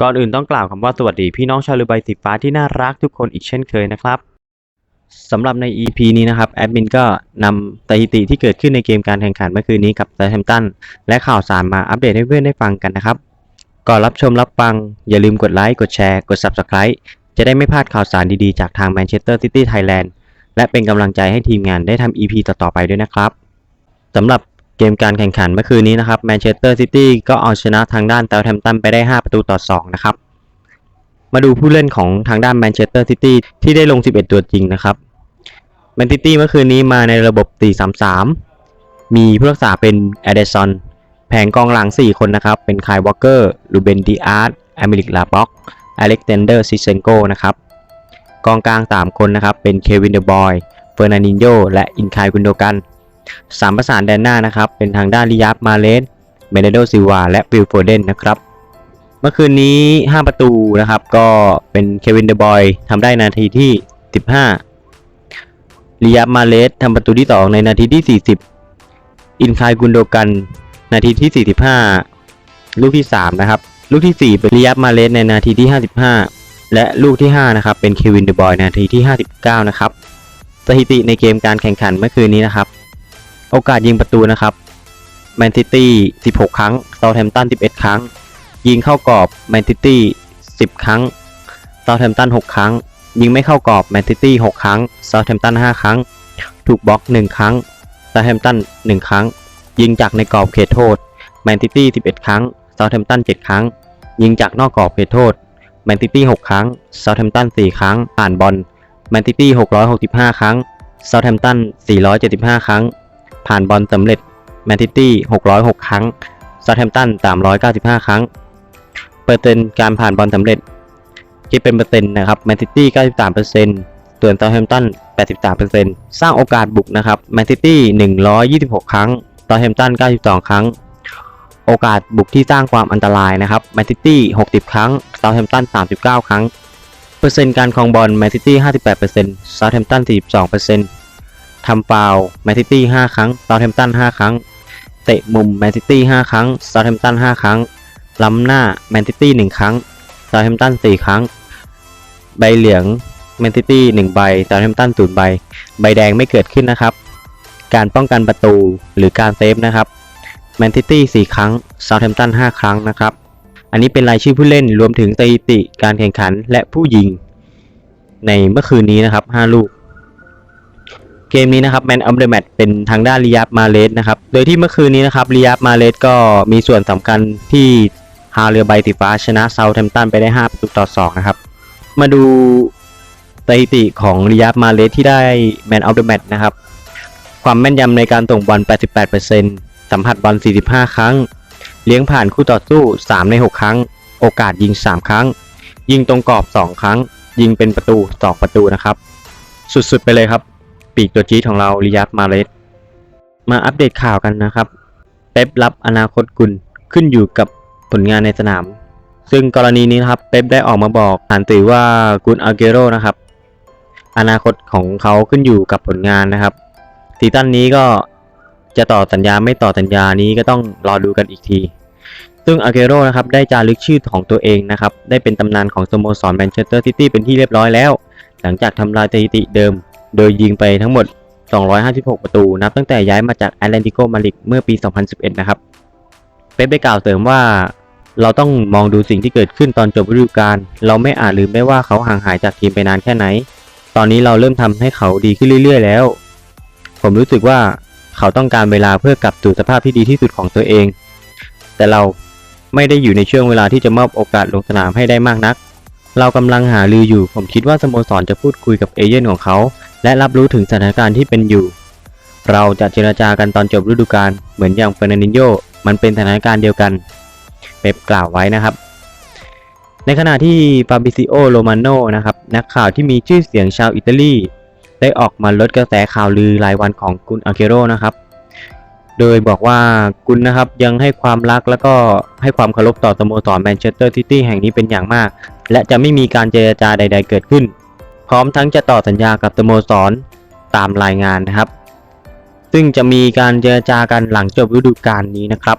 ก่อนอื่นต้องกล่าวคำว่าสวัสดีพี่น้องชาวเรือใบสีฟ้าที่น่ารักทุกคนอีกเช่นเคยนะครับสำหรับใน EP นี้นะครับแอดมินก็นำสถิติที่เกิดขึ้นในเกมการแข่งขันเมื่อคืนนี้กับแซมตันและข่าวสารมาอัปเดตให้เพื่อนได้ฟังกันนะครับ ก่อนรับชมรับฟัง อย่าลืมกดไลค์กดแชร์กด Subscribe จะได้ไม่พลาดข่าวสารดีๆ จากทาง Manchester City Thailand และเป็นกำลังใจให้ทีมงานได้ทำ EP ต่อๆไปด้วยนะครับสำหรับ เกมการแข่งขันเมื่อคืนนี้นะครับแมนเชสเตอร์ซิตี้ก็เอาชนะทางด้านเ o าแ h มตันไปได้ 5 ประตูต่อ 2 นะครับ มาดูผู้เล่นของทางด้านแมนเชสเตอร์ซิตี้ที่ได้ลง 11 ตัวจริงนะครับแมนซิตี้เมื่อคืนนี้มาในระบบ 4-3-3 มีผู้รักษาเป็นแอเดซอนแผงกองหลัง 4 คนนะครับ เป็นคายวอลเกอร์ลูเบนดีอาร์ตอเมริกลาบ็อกอเล็กซานเดอร์ซิเซนโกนะครับกองกลาง 3 คนนะครับ เป็นเควินเดบอยเฟอร์นันดินโยและอินคายกุนโดกัน สามประสานแดนหน้านะครับ เป็นทางด้านลิยับมาเลสเมเนโดซิวาและฟิลโฟเดนนะครับ เมื่อคืนนี้ 5 ประตูนะครับ ก็เป็นเควินเดบอยทำได้นาทีที่ 15ลิยับมาเลสทำประตูที่ 2 ในนาทีที่ 40 อินคายกุนโดกันนาทีที่ 45 ลูกที่ 3 นะครับ ลูกที่ 4 เป็นลิยับมาเลสในนาทีที่ 55 และลูกที่ 5 นะครับ เป็นเควินเดบอยนาทีที่ 59 นะครับสถิติในเกมการแข่งขันเมื่อคืนนี้นะครับ โอกาสยิงประตูนะครับแมนซิตี้16 ครั้งเซาแ h มตัน11 ครั้ง ยิงเข้ากรอบแมนซิตี้10 ครั้งเซาแ h มตัน6 ครั้ง ยิงไม่เข้ากรอบแมนซิตี้6 ครั้งเซาแ h มตัน5 ครั้ง ถูกบล็อก 1 ครั้งเซาแ h มตัน1 ครั้ง ยิงจากในกรอบเขตโทษแมนซิตี้11 ครั้งเซาแ h มตัน7 ครั้ง ยิงจากนอกกรอบเขตโทษแมนซิตี้6 ครั้งเซาแ h มตัน4 ครั้งผ่านบอลแมนซิตี้665 ครั้งเซาแ h มตัน475 ครั้ง ผ่านบอลสำเร็จแมนซิตี้ 606 ครั้งซาแ a มตัน 395 ครั้ง เปอร์เซ็นต์การผ่านบอลสำเร็จคิดเป็นเปอร์เซ็นต์นะครับแมนซิตี้ 93%ส่วนซาแ a มตัน 83%สร้างโอกาสบุกนะครับแมนซิตี้ 126 ครั้งซาแ a มตัน 92 ครั้ง โอกาสบุกที่สร้างความอันตรายนะครับแมนซิตี้ 60 ครั้งซาแ a มตัน 39 ครั้ง เปอร์เซ็นต์การครองบอลแมนซิตี้ 58%ซา u t แ a มตัน 42% ทำฟาวแมนซิตี้5ครั้งเซาท์แฮมตัน5ครั้ง เตะมุมแมนซิตี้5ครั้งเซาท์แฮมตัน5ครั้ง ล้ำหน้าแมนซิตี้1ครั้งเซาท์แฮมตัน4ครั้ง ใบเหลืองแมนซิตี้1ใบเซาท์แฮมตัน0ใบ ใบแดงไม่เกิดขึ้นนะครับ การป้องกันประตูหรือการเซฟนะครับแมนซิตี้4ครั้งเซาท์แฮมตัน5ครั้งนะครับ อันนี้เป็นรายชื่อผู้เล่นรวมถึงสถิติการแข่งขันและผู้ยิง ในเมื่อคืนนี้นะครับ 5 ลูก เกมนี้นะครับแมนอัมเดอร์แมตเป็นทางด้านริยับมาเลสนะครับ โดยที่เมื่อคืนนี้นะครับริยับมาเลสก็มีส่วนสำคัญที่ฮาเรือใบสีฟ้าชนะเซาท์แฮมตันไปได้5ประตูต่อ2นะครับ มาดูสถิติของริยับมาเลสที่ได้แมนอัมเดอร์แมตนะครับ ความแม่นยำในการส่งบอล88%สัมผัสบอล45 ครั้ง เลี้ยงผ่านคู่ต่อสู้ 3 ใน 6 ครั้ง โอกาสยิง 3 ครั้ง ยิงตรงกรอบ 2 ครั้ง ยิงเป็นประตู 2 ประตูนะครับ สุดๆไปเลยครับ ปีกตัวจี๊ดของเราริยับมาเลสมาอัปเดตข่าวกันนะครับเป๊ปรับอนาคตกุลขึ้นอยู่กับผลงานในสนาม ซึ่งกรณีนี้นะครับเป๊ปได้ออกมาบอกผ่านสื่อว่ากุนอาเกโรนะครับ อนาคตของเขาขึ้นอยู่กับผลงานนะครับซีซั่นนี้ก็จะต่อสัญญาไม่ต่อสัญญานี้ก็ต้องรอดูกันอีกที ซึ่งอาเกโรนะครับได้จารึกชื่อของตัวเองนะครับ ได้เป็นตำนานของสโมสรแมนเชสเตอร์ซิตี้เป็นที่เรียบร้อยแล้ว หลังจากทำลายสถิติเดิม โดยยิงไปทั้งหมด 256 ประตู นับตั้งแต่ย้ายมาจากแอตเลนติโกมาดริดเมื่อปี 2011 นะครับ เป๊ปได้กล่าวเสริมว่าเราต้องมองดูสิ่งที่เกิดขึ้นตอนจบฤดูกาล เราไม่อาจลืมได้ว่าเขาห่างหายจากทีมไปนานแค่ไหน ตอนนี้เราเริ่มทำให้เขาดีขึ้นเรื่อย ๆ แล้ว ผมรู้สึกว่าเขาต้องการเวลาเพื่อกลับสู่สภาพที่ดีที่สุดของตัวเอง แต่เราไม่ได้อยู่ในช่วงเวลาที่จะมอบโอกาสลงสนามให้ได้มากนัก เรากำลังหาลืออยู่ ผมคิดว่าสโมสรจะพูดคุยกับเอเย่นของเขา และรับรู้ถึงสถานการณ์ที่เป็นอยู่ เราจะเจรจากันตอนจบฤดูกาลเหมือนอย่างเฟอร์นันดินโยมันเป็นสถานการณ์เดียวกันเป๊ปกล่าวไว้นะครับ ในขณะที่ฟาบิซิโอโรมาโนนะครับนักข่าวที่มีชื่อเสียงชาวอิตาลีได้ออกมาลดกระแสข่าวลือรายวันของกุนอาเกโรนะครับ โดยบอกว่ากุนนะครับยังให้ความรักแล้วก็ให้ความเคารพต่อสโมสรแมนเชสเตอร์ซิตี้แห่งนี้เป็นอย่างมาก และจะไม่มีการเจรจาใด ๆ เกิดขึ้น พร้อมทั้งจะต่อสัญญากับสโมสรตามรายงานนะครับ ซึ่งจะมีการเจรจากันหลังจบฤดูกาลนี้นะครับ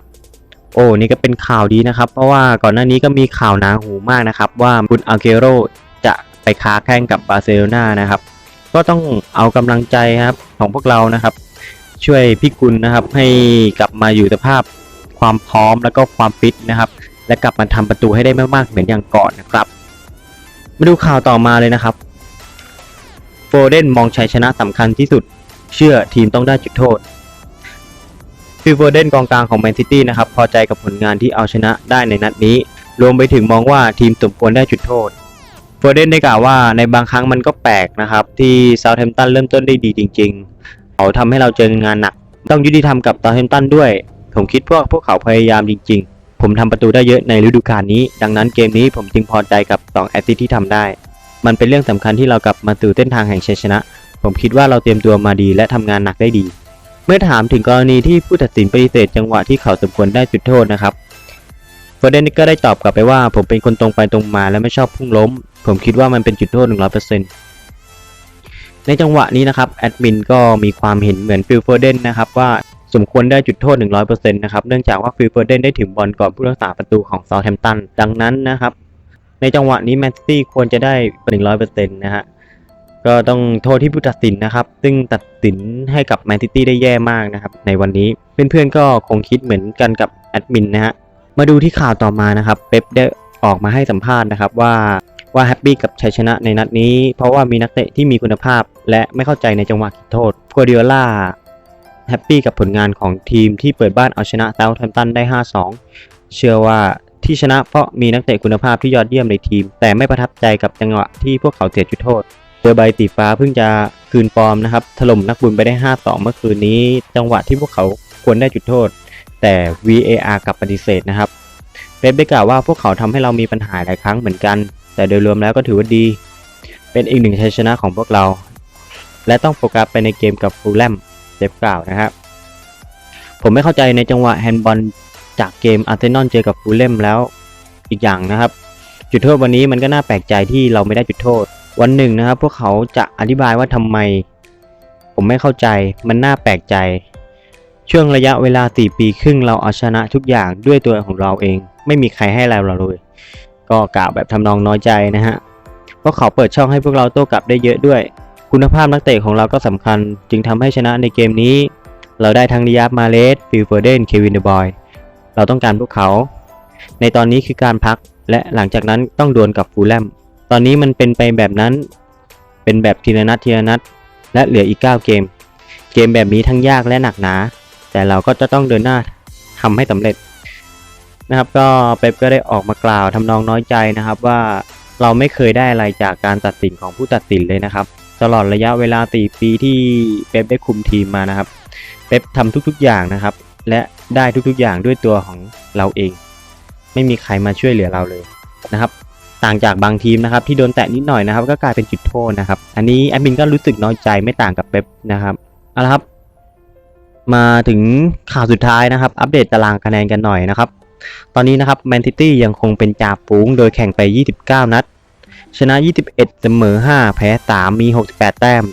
โอ้นี่ก็เป็นข่าวดีนะครับ เพราะว่าก่อนหน้านี้ก็มีข่าวหนาหูมากนะครับ ว่าคุณอาเกโรจะไปค้าแข่งกับบาร์เซโลนานะครับ ก็ต้องเอากำลังใจครับของพวกเรานะครับ ช่วยพี่กุลนะครับให้กลับมาอยู่สภาพความพร้อมแล้วก็ความฟิตนะครับ และกลับมาทำประตูให้ได้มากๆเหมือนอย่างก่อนนะครับ มาดูข่าวต่อมาเลยนะครับ โฟเดนมองชัยชนะสำคัญที่สุด เชื่อทีมต้องได้จุดโทษฟิลโฟเดนกองกลางของแมนซิตี้นะครับพอใจกับผลงานที่เอาชนะได้ในนัดนี้ รวมไปถึงมองว่าทีมสมควรได้จุดโทษโฟเดนได้กล่าวว่าในบางครั้งมันก็แปลกนะครับ ที่เซาท์แฮมป์ตันเริ่มต้นได้ดีจริง ๆ เขาทำให้เราเจองานหนัก ต้องยุติธรรมกับเซาท์แฮมป์ตันด้วย ผมคิดพวกพวกเขาพยายามจริง ๆ ผมทำประตูได้เยอะในฤดูกาลนี้ ดังนั้นเกมนี้ผมจึงพอใจกับ2แอสซิสที่ทำได้ มันเป็นเรื่องสำคัญที่เรากลับมาสู่นเส้นทางแห่งชัยชนะ ผมคิดว่าเราเตรียมตัวมาดีและทำงานหนักได้ดี เมื่อถามถึงกรณีที่ผู้ตัดสินปฏิเสธจังหวะที่เขาสมควรได้จุดโทษนะครับโฟเดนก็ได้ตอบกลับไปว่า ผมเป็นคนตรงไปตรงมาและไม่ชอบพุ่งล้ม ผมคิดว่ามันเป็นจุดโทษ 100%ในจังหวะนี้นะครับแอดมินก็มีความเห็นเหมือนฟิลโฟเดนนะครับว่าสมควรได้จุดโทษ 100%นะครับ เนื่องจากว่าฟิลโฟเดนได้ถึงบอลก่อนผู้รักษาประตูของเซาแฮมป์ตัน ดังนั้นนะครับ ในจังหวะนี้แมนซิตี้ควรจะได้100%นะฮะ ก็ต้องโทษที่ผู้ตัดสินนะครับ ซึ่งตัดสินให้กับแมนซิตี้ได้แย่มากนะครับ ในวันนี้เพื่อนๆก็คงคิดเหมือนกันกับแอดมินนะฮะ มาดูที่ข่าวต่อมานะครับ เป๊ปได้ออกมาให้สัมภาษณ์นะครับว่าว่าแฮปปี้กับชัยชนะในนัดนี้ เพราะว่ามีนักเตะที่มีคุณภาพ และไม่เข้าใจในจังหวะคิดโทษกัวดิโอล่าแฮปปี้กับผลงานของทีมที่เปิดบ้านเอาชนะเซาท์แฮมป์ตันได้ 5-2 เชื่อว่า ที่ชนะเพราะมีนักเตะคุณภาพที่ยอดเยี่ยมในทีม แต่ไม่ประทับใจกับจังหวะที่พวกเขาเสียจุดโทษเจอใบตีฟ้าเพิ่งจะคืนฟอร์มนะครับถล่มนักบุญไปได้ 5-2 เมื่อคืนนี้ จังหวะที่พวกเขาควรได้จุดโทษ แต่ VAR กลับปฏิเสธนะครับเป๊ปได้กล่าวว่าพวกเขาทำให้เรามีปัญหาหลายครั้งเหมือนกัน แต่โดยรวมแล้วก็ถือว่าดี เป็นอีกหนึ่งชัยชนะของพวกเรา และต้องโฟกัสไปในเกมกับฟูลแลมเป๊ปกล่าวนะครับผมไม่เข้าใจในจังหวะแฮนด์บอล จากเกมอาร์เซนอลเจอกับฟูลแลมแล้วอีกอย่างนะครับ จุดโทษวันนี้มันก็น่าแปลกใจที่เราไม่ได้จุดโทษ วันหนึ่งนะครับ พวกเขาจะอธิบายว่าทำไม ผมไม่เข้าใจมันน่าแปลกใจ ช่วงระยะเวลา4ปีครึ่งเราเอาชนะทุกอย่างด้วยตัวของเราเอง ไม่มีใครให้เราเลย ก็กล่าวแบบทำนองน้อยใจนะฮะเพราะเขาเปิดช่องให้พวกเราโต้กลับได้เยอะด้วย คุณภาพนักเตะของเราก็สำคัญ จึงทำให้ชนะในเกมนี้ เราได้ทั้งริยาบมาเลสฟิลเฟอร์เดนเควินเดบอย เราต้องการพวกเขา ในตอนนี้คือการพัก และหลังจากนั้นต้องดวลกับฟูลแลม ตอนนี้มันเป็นไปแบบนั้น เป็นแบบทีละนัดทีละนัด และเหลืออีก 9 เกม เกมแบบนี้ทั้งยากและหนักหนา แต่เราก็จะต้องเดินหน้าทำให้สำเร็จนะครับ ก็เป๊ปก็ได้ออกมากล่าวทำนองน้อยใจนะครับว่าเราไม่เคยได้อะไรจากการตัดสินของผู้ตัดสินเลยนะครับ ตลอดระยะเวลา4ปีที่เป๊ปได้คุมทีมมานะครับ เป๊ปทำทุกๆอย่างนะครับ และ ได้ทุกๆอย่างด้วยตัวของเราเอง ไม่มีใครมาช่วยเหลือเราเลยนะครับ ต่างจากบางทีมนะครับ ที่โดนแตะนิดหน่อยนะครับ ก็กลายเป็นจุดโทษนะครับ อันนี้แอดมินก็รู้สึกน้อยใจไม่ต่างกับเป๊ปนะครับเอาละครับ มาถึงข่าวสุดท้ายนะครับ อัปเดตตารางคะแนนกันหน่อยนะครับ ตอนนี้นะครับแมนซิตี้ยังคงเป็นจ่าฝูงโดยแข่งไป 29 นัด ชนะ 21 เสมอ 5 แพ้ 3 มี 68 แต้ม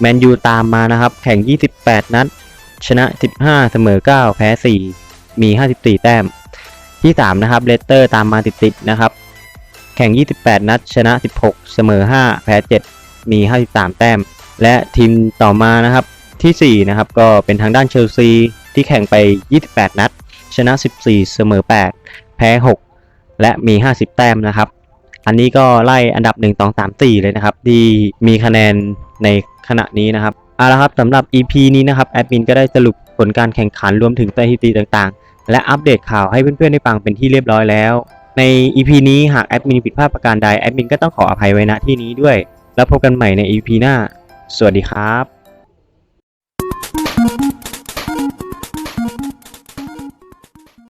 แมนยูตามมานะครับ แข่ง 28 นัด ชนะ 15 เสมอ 9 แพ้ 4 มี 54 แต้ม ที่ 3 นะครับเลสเตอร์ตามมาติดๆนะครับ แข่ง 28 นัด ชนะ 16 เสมอ 5 แพ้ 7 มี 53 แต้ม และทีมต่อมานะครับที่ 4 นะครับ ก็เป็นทางด้านเชลซีที่แข่งไป 28 นัด ชนะ 14 เสมอ 8 แพ้ 6 และมี 50 แต้มนะครับ อันนี้ก็ไล่อันดับ 1 2 3 4 เลยนะครับ ที่มีคะแนนในขณะนี้นะครับ เอาละครับสำหรับ EP นี้นะครับแอดมินก็ได้สรุปผลการแข่งขันรวมถึงสถิติต่างๆ และอัปเดตข่าวให้เพื่อนๆได้ฟังเป็นที่เรียบร้อยแล้ว ใน EP นี้หากแอดมินผิดพลาดประการใดแอดมินก็ต้องขออภัยไว้ณที่นี้ด้วย แล้วพบกันใหม่ใน EP หน้า สวัสดีครับ